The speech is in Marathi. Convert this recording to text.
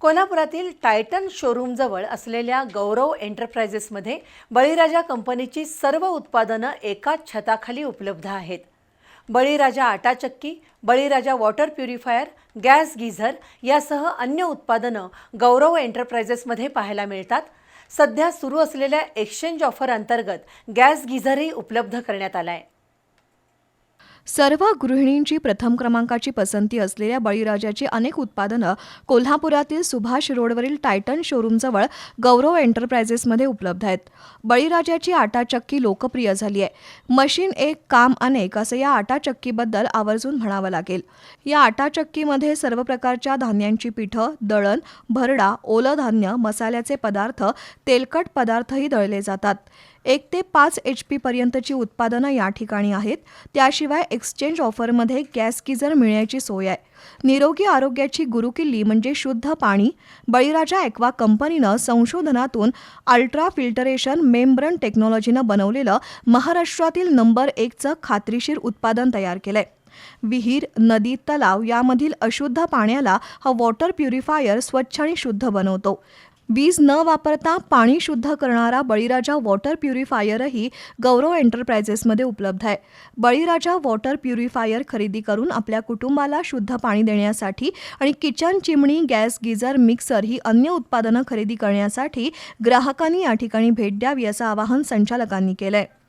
कोल्हापुरातील टायटन शोरूमजवळ असलेल्या गौरव एंटरप्रायझेसमध्ये बळीराजा कंपनीची सर्व उत्पादनं एकाच छताखाली उपलब्ध आहेत. बळीराजा आटाचक्की बळीराजा वॉटर प्युरिफायर गॅस गीझर यासह अन्य उत्पादनं गौरव एंटरप्रायझेसमध्ये पाहायला मिळतात. सध्या सुरू असलेल्या एक्सचेंज ऑफर अंतर्गत गॅस गीझरही उपलब्ध करण्यात आला आहे सर्व गृहिणींची प्रथम क्रमांकाची पसंती असलेल्या बळीराजाची अनेक उत्पादनं कोल्हापुरातील सुभाष रोडवरील टायटन शोरूमजवळ गौरव एंटरप्राइजेसमध्ये उपलब्ध आहेत. बळीराजाची आटा चक्की लोकप्रिय झाली आहे. मशीन एक काम अनेक असं या आटा चक्कीबद्दल आवर्जून म्हणावं लागेल. या आटा चक्कीमध्ये सर्व प्रकारच्या धान्यांची पिठं दळण भरडा ओलं धान्य मसाल्याचे पदार्थ तेलकट पदार्थही दळले जातात. एक ते पाच एच पी पर्यंतची उत्पादनं या ठिकाणी आहेत. त्याशिवाय एक्सचेंज ऑफरमध्ये गॅस गिझर मिळण्याची सोय आहे. निरोगी आरोग्याची गुरुकिल्ली म्हणजे शुद्ध पाणी बळीराजा एक्वा कंपनीनं संशोधनातून अल्ट्रा फिल्टरेशन मेम्ब्रन टेक्नॉलॉजीनं बनवलेलं महाराष्ट्रातील नंबर एकचं खात्रीशीर उत्पादन तयार केलंय. विहीर नदी तलाव यामधील अशुद्ध पाण्याला हा वॉटर प्युरिफायर स्वच्छ आणि शुद्ध बनवतो. वीज न वापरता पाणी शुद्ध करणारा बळीराजा वॉटर प्युरिफायरही गौरव एंटरप्राइजेसमध्ये उपलब्ध आहे. बळीराजा वॉटर प्युरिफायर खरेदी करून आपल्या कुटुंबाला शुद्ध पाणी देण्यासाठी आणि किचन चिमणी गॅस गिझर मिक्सर ही अन्य उत्पादनं खरेदी करण्यासाठी ग्राहकांनी या ठिकाणी भेट द्यावी असं आवाहन संचालकांनी केलं आहे